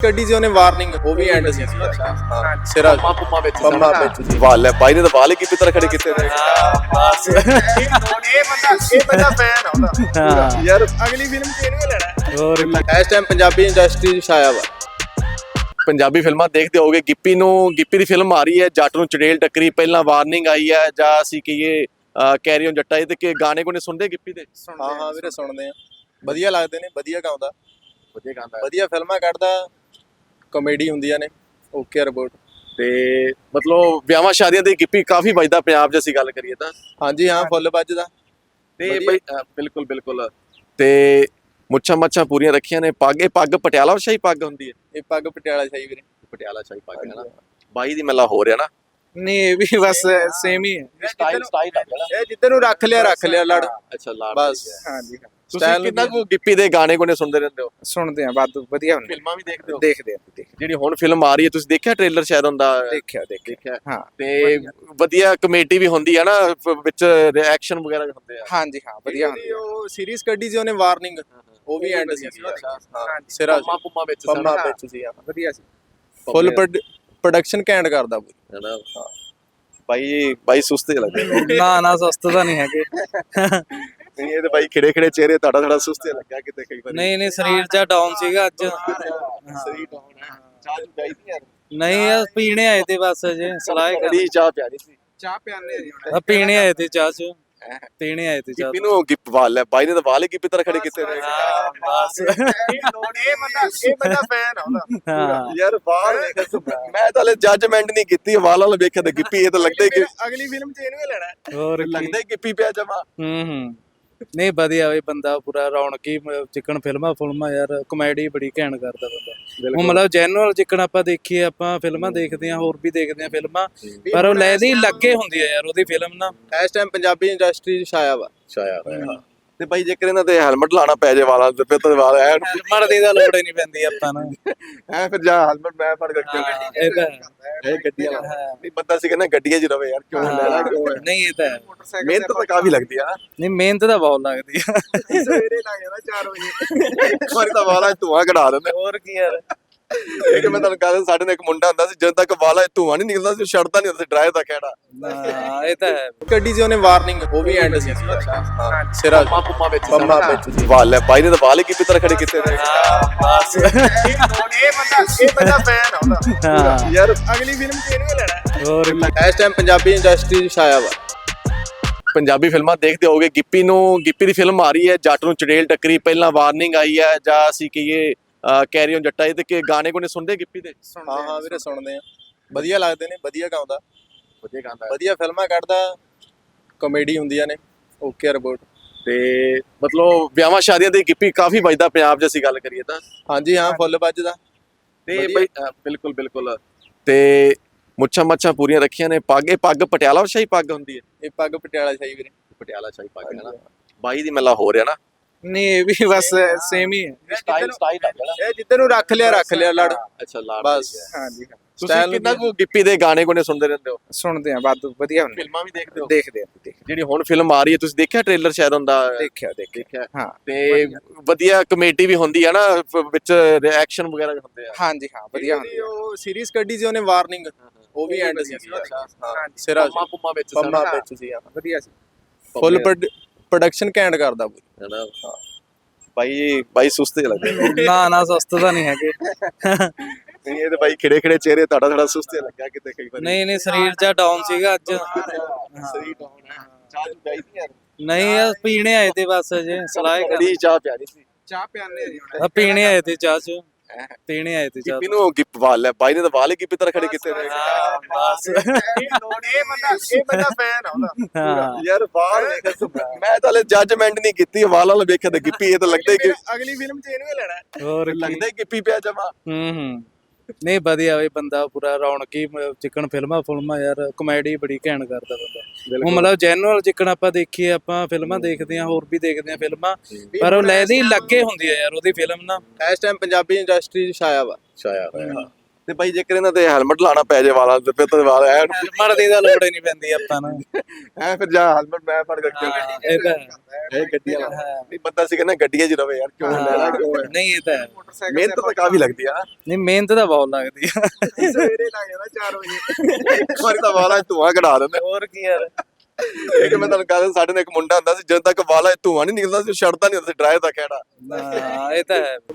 ਗੱਡੀ 'ਚ ਉਹਨੇ ਵਾਰਨਿੰਗ ਉਹ ਵੀ ਐਂਡ ਸੀ। ਹਾਂ ਸਿਰਾ ਪੰਮਾ ਵਿੱਚ ਪੰਮਾ ਵਿੱਚ ਸੀ ਵਾਲ ਹੈ ਬਾਈ ਨੇ ਤਾਂ ਵਾਲ ਹੀ ਕਿਤੇ ਤਰ੍ਹਾਂ ਖੜੇ ਕੀਤੇ ਨੇ। ਬਸ। ਇਹ ਬੰਦਾ ਇਹ ਬੰਦਾ ਫੈਨ ਆ ਉਹਦਾ। ਹਾਂ। ਯਾਰ ਅਗਲੀ ਫਿਲਮ 'ਚ ਇਹਨੂੰ ਹੀ ਲੈਣਾ ਹੋਰ ਇਸ ਟਾਈਮ ਪੰਜਾਬੀ ਇੰਡਸਟਰੀ 'ਚ ਛਾਇਆ ਵਾ। ਪੰਜਾਬੀ ਫਿਲਮਾਂ ਦੇਖਦੇ ਹੋਗੇ ਗਿੱਪੀ ਨੂੰ ਗਿੱਪੀ ਦੀ ਫਿਲਮ ਆ ਰਹੀ ਹੈ ਜੱਟ ਨੂੰ ਚੜੇਲ ਟੱਕਰੀ ਪਹਿਲਾਂ ਵਾਰਨਿੰਗ ਆਈ ਹੈ ਜਾਂ ਅਸੀਂ ਕਹੀਏ ਕੈਰੀ ਔਨ ਜੱਟਾ ਇਹ ਤੇ ਕਿ ਗਾਣੇ ਕੋਨੇ ਸੁਣਦੇ ਗਿੱਪੀ ਦੇ? ਹਾਂ ਹਾਂ ਵੀਰੇ ਸੁਣਦੇ ਆ। ਵਧੀਆ ਲੱਗਦੇ ਨੇ ਵਧੀਆ ਗਾਉਂਦਾ। ਵਧੀਆ ਗਾਉਂਦਾ। ਵਧੀਆ ਫਿਲਮਾਂ ਕੱਢਦਾ। ਕਾਮੇਡੀ ਹੁੰਦੀਆਂ ਨੇ ਓਕੇ ਰਿਪੋਰਟ ਤੇ ਮਤਲਬ ਵਿਆਹਾਂ ਸ਼ਾਦੀਆਂ ਦੇ ਗਿੱਪੀ ਕਾਫੀ ਵੱਜਦਾ ਪੰਜਾਬ 'ਚ ਅਸੀਂ ਗੱਲ ਕਰੀਏ ਤਾਂ। ਹਾਂਜੀ ਹਾਂ ਫੁੱਲ ਵੱਜਦਾ। ਤੇ। ਬਈ ਬਿਲਕੁਲ ਬਿਲਕੁਲ। ਤੇ ਮੁੱਛਾਂ ਮੱਛਾਂ ਪੂਰੀਆਂ ਰੱਖੀਆਂ ਨੇ। ਪੱਗ ਇਹ ਪੱਗ ਪਟਿਆਲਾ ਸ਼ਾਹੀ ਪੱਗ ਹੁੰਦੀ ਹੈ? ਇਹ ਪੱਗ ਪਟਿਆਲਾ ਸ਼ਾਹੀ ਵੀਰੇ। ਪਟਿਆਲਾ ਸ਼ਾਹੀ ਪੱਗ ਹੈ ਨਾ? ਬਾਈ ਦੀ ਮੱਲਾ ਹੋ ਰਿਹਾ ਨਾ। ਨਹੀਂ ਇਹ ਵੀ ਬਸ ਸੇਮ ਹੀ ਹੈ। ਸਟਾਈਲ ਸਟਾਈਲ ਹੈ ਇਹ ਜਿੱਦਾਂ ਨੂੰ ਰੱਖ ਲਿਆ ਰੱਖ ਲਿਆ ਲੜ। ਅੱਛਾ ਲਾੜ ਬਸ ਹਾਂਜੀ ਹਾਂ। ਤੁਸੀਂ ਕਿੰਨਾ ਕੁ ਗਿੱਪੀ ਦੇ ਗਾਣੇ ਕੋਨੇ ਸੁਣਦੇ ਰਹਿੰਦੇ ਹੋ? ਸੁਣਦੇ ਆ ਵਾਧੂ ਵਧੀਆ ਹੁੰਦੇ। ਫਿਲਮਾਂ ਵੀ ਦੇਖਦੇ ਹੋ? ਦੇਖਦੇ ਆ ਦੇਖਦੇ ਜਿਹੜੀ ਹੁਣ ਫਿਲਮ ਆ ਰਹੀ ਹੈ ਤੁਸੀਂ ਦੇਖਿਆ ਟ੍ਰੇਲਰ ਸ਼ਾਇਦ ਹੁੰਦਾ? ਦੇਖਿਆ ਦੇਖਿਆ। ਹਾਂ। ਤੇ ਵਧੀਆ ਕਮੇਟੀ ਵੀ ਹੁੰਦੀ ਹੈ ਨਾ ਵਿੱਚ ਰਿਐਕਸ਼ਨ ਵਗੈਰਾ ਵੀ ਹੁੰਦੇ ਆ। ਹਾਂਜੀ ਹਾਂ ਵਧੀਆ ਹੁੰਦੇ ਉਹ ਸੀਰੀਜ਼ ਕੱਢੀ ਸੀ ਉਹਨੇ ਵਾਰਨਿੰਗ ਉਹ ਵੀ ਐਂਡ ਸੀ ਹਾਂ ਸਿਰਾ ਪੰਮਾ ਪੰਮਾ ਵਿੱਚ ਪੰਮਾ ਸਾਰਾ ਵਿੱਚ ਸੀ ਵਧੀਆ ਸੀ। ਫੁੱਲ ਪ੍ਰੋਡਕਸ਼ਨ ਘੈਂਟ ਕਰਦਾ ਪੂਰੀ ਹੈ। ਬਾਈ ਬਾਈ ਸੁਸਤੇ ਲੱਗਦੇ। ਨਾ ਨਾ ਸਸਤਾ ਤਾਂ ਨਹੀਂ ਹੈਗੇ। ਨਹੀਂ ਇਹ ਤੇ ਬਾਈ ਖਿੜੇ ਖਿੜੇ ਚਿਹਰੇ ਤੁਹਾਡਾ ਥੋੜਾ ਸੁਸਤੇ ਲੱਗਾ ਕਿਤੇ ਕਈ ਵਾਰੀ। ਨਹੀਂ ਨਹੀਂ ਸਰੀਰ ਜਾਂ ਡਾਊਨ ਸੀਗਾ ਅੱਜ। ਸਹੀ ਡਾਊਨ ਹੈ। ਚਾਹ ਚੂਹ ਚਾਹੀਦੀ ਯਾਰ? ਨਹੀਂ ਇਹ ਪੀਣੇ ਆਏ ਤੇ ਬਸ ਜੇ ਸਲਾਹ ਕਰ ਚਾਹ ਪਿਆਰੀ ਸੀ। ਚਾਹ ਪਿਆਨੇ ਆ ਪੀਣੇ ਆਏ ਤੇ ਚਾਹ ਚ। ਪੀਣੇ ਆਏ ਤੇ ਚਾਹ ਗਿੱਪੀ ਨੂੰ ਗਿੱਪ ਵਾਲ ਹੈ ਬਾਈ ਨੇ ਤਾਂ ਵਾਲ ਹੀ ਗਿੱਪੀ ਤਰ੍ਹਾਂ ਖੜੇ ਕੀਤੇ ਨੇ। ਹਾਂ ਬਸ। ਇਹ ਬੰਦਾ ਇਹ ਬੰਦਾ ਫੈਨ ਆ ਉਹਦਾ। ਯਾਰ ਵਾਲ ਦੇਖ ਮੈਂ ਤਾਂ ਹਲੇ ਜੱਜਮੈਂਟ ਨਹੀਂ ਕੀਤੀ ਵਾਲ ਵਾਲਾ ਵੇਖਿਆ ਤੇ ਗਿੱਪੀ ਇਹ ਤਾਂ ਲੱਗਦਾ ਹੀ ਕਿ ਅਗਲੀ ਫਿਲਮ 'ਚ ਇਹਨੂੰ ਹੀ ਲੈਣਾ ਹੋਰ ਲੱਗਦਾ ਹੀ ਗਿੱਪੀ ਪਿਆ ਜਮਾ। ਹੂੰ ਹੂੰ। ਨਹੀਂ ਵਧੀਆ ਇਹ ਬੰਦਾ ਪੂਰਾ ਰੌਣਕੀ ਚਿਕਨ ਫਿਲਮਾਂ ਫਿਲਮਾਂ ਯਾਰ ਕਮੇਡੀ ਬੜੀ ਘੈਂਟ ਕਰਦਾ ਬੰਦਾ। ਉਹ ਮਤਲਬ ਜੈਨੂਅਲ ਚਿਕਨ ਆਪਾਂ ਦੇਖੀਏ ਆਪਾਂ ਫਿਲਮਾਂ ਦੇਖਦੇ ਆ ਹੋਰ ਵੀ ਦੇਖਦੇ ਆ ਫਿਲਮਾਂ ਪਰ ਉਹ ਲੈਦੀ ਲੱਗੇ ਹੁੰਦੀ ਆ ਯਾਰ ਉਹਦੀ ਫਿਲਮ ਨਾ। ਇਸ ਟਾਈਮ ਪੰਜਾਬੀ ਇੰਡਸਟਰੀ 'ਚ ਛਾਇਆ ਵਾ। ਛਾਇਆ ਹੋਇਆ ਤੇ ਬਾਈ ਜੇਕਰ ਇਹਨਾਂ ਤੇ ਹੈਲਮਟ ਲਾਣਾ ਪੈ ਜੇ ਵਾਲਾਂ ਤੇ ਫਿਰ ਤਾਂ ਵਾਲ ਐ ਹੈਲਮਟ ਦੀ ਲੋੜ ਹੀ ਨਹੀਂ ਪੈਂਦੀ ਆਪਾਂ ਨੂੰ। ਐ ਫਿਰ ਜਾ ਹੈਲਮਟ ਮੈਂ ਫੜ ਕੇ ਇਹ ਤਾਂ ਹੈ। ਇਹ ਗੱਡੀਆਂ ਨਹੀਂ ਬੰਦਾ ਸੀ ਕਹਿੰਦਾ ਗੱਡੀਆਂ 'ਚ ਰਵੇ ਯਾਰ ਕਿਉਂ ਲੈਣਾ ਕਿਉਂ ਹੈ? ਨਹੀਂ ਇਹ ਤਾਂ ਹੈ। ਮਿਹਨਤ ਤਾਂ ਕਾਫੀ ਲੱਗਦੀ ਆ। ਨਹੀਂ ਮਿਹਨਤ ਤਾਂ ਬਹੁਤ ਲੱਗਦੀ ਆ। ਸਵੇਰੇ ਲੱਗ ਜਾਂਦਾ 4 ਵਜੇ। ਇੱਕ ਵਾਰੀ ਤਾਂ ਵਾਲਾਂ ਧੂਆਂ ਕਢਾ ਦਿੰਦੇ। ਹੋਰ ਕੀ ਯਾਰ। ਇੱਕ ਮੈਂ ਤੁਹਾਨੂੰ ਕਹਿੰਦਾ ਸਾਡੇ ਨਾਲ ਇੱਕ ਮੁੰਡਾ ਹੁੰਦਾ ਸੀ ਜਦੋਂ ਤੱਕ ਵਾਲਾਂ ਧੂਆਂ ਨਹੀਂ ਨਿਕਲਦਾ ਸੀ ਛੱਡਦਾ ਨਹੀਂ ਹੁੰਦਾ ਸੀ ਡਰਾਈਵ ਦਾ ਕਹਿਣਾ ਨਾ ਇਹ ਤਾਂ ਹੈ। ਗੱਡੀ 'ਚ ਉਹਨੇ ਵਾਰਨਿੰਗ ਉਹ ਵੀ ਐਂਡ ਸੀ। ਹਾਂ। ਸਿਰਾ ਪੰਮਾ ਪੰਮਾ ਵਿੱਚ ਪੰਮਾ ਵਿੱਚ ਸੀ। ਵਾਲ ਹੈ ਬਾਈ ਨੇ ਤਾਂ ਵਾਲ ਹੀ ਕਿਤੇ ਤਰ੍ਹਾਂ ਖੜੇ ਕੀਤੇ ਨੇ। ਹਾਂ ਬਸ। ਇਹ ਬੰਦਾ ਇਹ ਬੰਦਾ ਫੈਨ ਆ ਉਹਦਾ। ਹਾਂ। ਯਾਰ ਅਗਲੀ ਫਿਲਮ 'ਚ ਇਹਨੂੰ ਹੀ ਲੈਣਾ ਹੋਰ ਕੀ। ਇਸ ਟਾਈਮ ਪੰਜਾਬੀ ਇੰਡਸਟਰੀ 'ਚ ਛਾਇਆ ਵਾ। ਪੰਜਾਬੀ ਫਿਲਮਾਂ ਦੇਖਦੇ ਹੋਗੇ ਗਿੱਪੀ ਨੂੰ ਗਿੱਪੀ ਦੀ ਫਿਲਮ ਆ ਰਹੀ ਹੈ ਜੱਟ ਨੂੰ ਚੜੇਲ ਟੱਕਰੀ ਪਹਿਲਾਂ ਵਾਰਨਿੰਗ ਆਈ ਹੈ ਜਾਂ ਅਸੀਂ ਕਹੀਏ ਕੈਰੀ ਔਨ ਜੱਟਾ ਇਹ ਤੇ ਕਿ ਗਾਣੇ ਕੋਨੇ ਸੁਣਦੇ ਗਿੱਪੀ ਦੇ? ਹਾਂ ਹਾਂ ਵੀਰੇ ਸੁਣਦੇ ਆ। ਵਧੀਆ ਲੱਗਦੇ ਨੇ ਵਧੀਆ ਗਾਉਂਦਾ। ਵਧੀਆ ਗਾਉਂਦਾ ਵਧੀਆ ਫਿਲਮਾਂ ਕੱਢਦਾ ਕਾਮੇਡੀ ਹੁੰਦੀਆਂ ਨੇ ਓਕੇ ਰਿਪੋਰਟ ਤੇ ਮਤਲਬ ਵਿਆਹਾਂ ਸ਼ਾਦੀਆਂ ਦੇ ਗਿੱਪੀ ਕਾਫੀ ਵੱਜਦਾ ਪੰਜਾਬ 'ਚ ਅਸੀਂ ਗੱਲ ਕਰੀਏ ਤਾਂ। ਹਾਂਜੀ ਹਾਂ ਫੁੱਲ ਵੱਜਦਾ। ਤੇ। ਬਈ ਬਿਲਕੁਲ ਬਿਲਕੁਲ। ਤੇ ਮੁੱਛਾਂ ਮੱਛਾਂ ਪੂਰੀਆਂ ਰੱਖੀਆਂ ਨੇ ਪੱਗ ਇਹ ਪੱਗ ਪਟਿਆਲਾ ਸ਼ਾਹੀ ਪੱਗ ਹੁੰਦੀ ਹੈ? ਇਹ ਪੱਗ ਪਟਿਆਲਾ ਸ਼ਾਹੀ ਵੀਰੇ। ਪਟਿਆਲਾ ਸ਼ਾਹੀ ਪੱਗ ਹੈ ਨਾ। ਬਾਈ ਦੀ ਮੱਲਾ ਹੋ ਰਿਹਾ ਨਾ। ਨਹੀਂ ਇਹ ਵੀ ਬਸ ਸੇਮ ਹੀ ਹੈ। ਸਟਾਈਲ ਸਟਾਈਲ ਹੈ ਇਹ ਜਿੱਦਾਂ ਨੂੰ ਰੱਖ ਲਿਆ ਰੱਖ ਲਿਆ ਲੜ। ਅੱਛਾ ਲਾੜ ਬਸ। ਹਾਂਜੀ ਹਾਂ। ਤੁਸੀਂ style ਕਿੰਨਾ ਕੁ ਗਿੱਪੀ ਦੇ ਗਾਣੇ ਕੋਨੇ ਸੁਣਦੇ ਰਹਿੰਦੇ ਹੋ? ਸੁਣਦੇ ਆ ਵਾਧੂ ਵਧੀਆ ਹੁੰਦੇ। ਫਿਲਮਾਂ ਵੀ ਦੇਖਦੇ ਹੋ? ਦੇਖਦੇ ਆ ਜਿਹੜੀ ਹੁਣ ਫਿਲਮ ਆ ਰਹੀ ਹੈ ਤੁਸੀਂ ਦੇਖਿਆ ਟ੍ਰੇਲਰ ਸ਼ਾਇਦ ਹੁੰਦਾ? ਦੇਖਿਆ ਦੇਖਿਆ। ਦੇਖਿਆ। ਹਾਂ। ਤੇ ਵਧੀਆ ਕਮੇਟੀ ਵੀ ਹੁੰਦੀ ਹੈ ਨਾ ਫ- ਵਿੱਚ ਰਿਐਕਸ਼ਨ ਵਗੈਰਾ ਵੀ ਹੁੰਦੇ ਆ। ਹਾਂਜੀ ਹਾਂ ਵਧੀਆ ਹੁੰਦੇ ਜਿਹੜੀ ਉਹ ਸੀਰੀਜ਼ ਕੱਢੀ ਸੀ ਉਹਨੇ ਵਾਰਨਿੰਗ ਉਹ ਵੀ ਐਂਡ ਸੀ। ਹਾਂ ਸਿਰਾ ਪੰਮਾ ਪੰਮਾ ਵਿੱਚ ਪੰਮਾ ਸਾਰਾ ਵਿੱਚ ਸੀ ਵਧੀਆ ਸੀ। ਫੁੱਲ ਪ੍ਰੋਡਕਸ਼ਨ ਘੈਂਟ ਕਰਦਾ ਪੂਰੀ ਹੈ ਬਾਈ ਬਾਈ ਸੁਸਤੇ ਲੱਗਦੇ ਨਾ। ਨਾ ਸਸਤਾ ਤਾਂ ਨਹੀਂ ਹੈਗੇ। ਨਹੀਂ ਇਹ ਤੇ ਬਾਈ ਖਿੜੇ ਖਿੜੇ ਚਿਹਰੇ ਤੁਹਾਡਾ ਥੋੜਾ ਸੁਸਤੇ ਲੱਗਾ ਕਿਤੇ ਕਈ ਵਾਰੀ। ਨਹੀਂ ਨਹੀਂ ਸਰੀਰ ਜਾਂ ਡਾਊਨ ਸੀਗਾ ਅੱਜ। ਸਹੀ ਡਾਊਨ ਹੈ। ਚਾਹ ਚੂਹ ਚਾਹੀਦੀ ਯਾਰ? ਨਹੀਂ ਇਹ ਪੀਣੇ ਆਏ ਤੇ ਬਸ ਜੇ ਸਲਾਹ ਕਰ ਬੜੀ ਚਾਹ ਪਿਆਰੀ ਸੀ। ਚਾਹ ਪਿਆਨੇ ਆ ਪੀਣੇ ਆਏ ਤੇ ਚਾਹ ਚ। ਪੀਣੇ ਆਏ ਤੇ ਗਿੱਪੀ ਨੂੰ ਗਿੱਪ ਵਾਲ ਹੈ ਬਾਈ ਨੇ ਤਾਂ ਵਾਲ ਹੀ ਗਿੱਪੀ ਤਰ੍ਹਾਂ ਖੜੇ ਕੀਤੇ ਨੇ। ਹਾਂ ਬਸ। ਇਹ ਬੰਦਾ ਇਹ ਬੰਦਾ ਫੈਨ ਆ ਉਹਦਾ। ਯਾਰ ਵਾਲ ਦੇਖ ਮੈਂ ਤਾਂ ਹਲੇ ਜੱਜਮੈਂਟ ਨਹੀਂ ਕੀਤੀ ਵਾਲ ਵਾਲਾ ਵੇਖਿਆ ਤੇ ਗਿੱਪੀ ਇਹ ਤਾਂ ਲੱਗਦਾ ਹੀ ਕਿ ਅਗਲੀ ਫਿਲਮ 'ਚ ਇਹਨੂੰ ਹੀ ਲੈਣਾ ਹੋਰ ਲੱਗਦਾ ਹੀ ਗਿੱਪੀ ਪਿਆ ਜਮਾ। ਹੂੰ ਹੂੰ। ਨਹੀਂ ਵਧੀਆ ਇਹ ਬੰਦਾ ਪੂਰਾ ਰੌਣਕੀ ਚਿਕਨ ਫਿਲਮਾਂ ਫਿਲਮਾਂ ਯਾਰ ਕਮੇਡੀ ਬੜੀ ਘੈਂਟ ਕਰਦਾ ਬੰਦਾ। ਉਹ ਮਤਲਬ ਜੈਨੂਅਲ ਚਿਕਨ ਆਪਾਂ ਦੇਖੀਏ ਆਪਾਂ ਫਿਲਮਾਂ ਦੇਖਦੇ ਆ ਹੋਰ ਵੀ ਦੇਖਦੇ ਆ ਫਿਲਮਾਂ ਪਰ ਉਹ ਲੈਦੀ ਲੱਗੇ ਹੁੰਦੀ ਆ ਯਾਰ ਉਹਦੀ ਫਿਲਮ ਨਾ। ਇਸ ਟਾਈਮ ਪੰਜਾਬੀ ਇੰਡਸਟਰੀ 'ਚ ਛਾਇਆ ਵਾ। ਛਾਇਆ ਹੋਇਆ ਤੇ ਬਾਈ ਜੇਕਰ ਇਹਨਾਂ ਤੇ ਹੈਲਮਟ ਲਾਣਾ ਪੈ ਜੇ ਵਾਲਾਂ ਤੇ ਫਿਰ ਤਾਂ ਵਾਲ ਐ ਹੈਲਮਟ ਦੀ ਤਾਂ ਲੋੜ ਹੀ ਨਹੀਂ ਪੈਂਦੀ ਆਪਾਂ ਨੂੰ। ਐ ਫਿਰ ਜਾ ਹੈਲਮਟ ਮੈਂ ਫੜ ਕੇ ਹਾਂ, ਇਹ ਤਾਂ। ਇਹ ਗੱਡੀਆਂ ਨਹੀਂ ਬੰਦਾ ਸੀ ਕਹਿੰਦਾ ਗੱਡੀਆਂ 'ਚ ਰਵੇ ਯਾਰ ਕਿਉਂ ਲੈਣਾ ਕਿਉਂ ਨਹੀਂ ਇਹ ਤਾਂ। ਮਿਹਨਤ ਤਾਂ ਕਾਫੀ ਲੱਗਦੀ ਆ। ਨਹੀਂ ਮਿਹਨਤ ਤਾਂ ਬਹੁਤ ਲੱਗਦੀ ਆ। ਸਵੇਰੇ ਲੱਗ ਜਾਂਦਾ 4 ਵਜੇ। ਇੱਕ ਵਾਰੀ ਤਾਂ ਵਾਲਾਂ ਧੂਆਂ ਕਢਾ ਦਿੰਦੇ। ਹੋਰ ਕੀ ਯਾਰ। ਇੱਕ ਮੈਂ ਤੁਹਾਨੂੰ ਕਹਿੰਦਾ ਸਾਡੇ ਨਾਲ ਇੱਕ ਮੁੰਡਾ ਹੁੰਦਾ ਸੀ ਜਦੋਂ ਤੱਕ ਵਾਲਾਂ ਧੂਆਂ ਨਹੀਂ ਨਿਕਲਦਾ ਸੀ ਛੱਡਦਾ ਨਹੀਂ ਹੁੰਦਾ ਸੀ ਡਰਾਈਵਰ ਦਾ ਕਹਿਣਾ ਨਾ ਇਹ ਤਾਂ ਹੈ।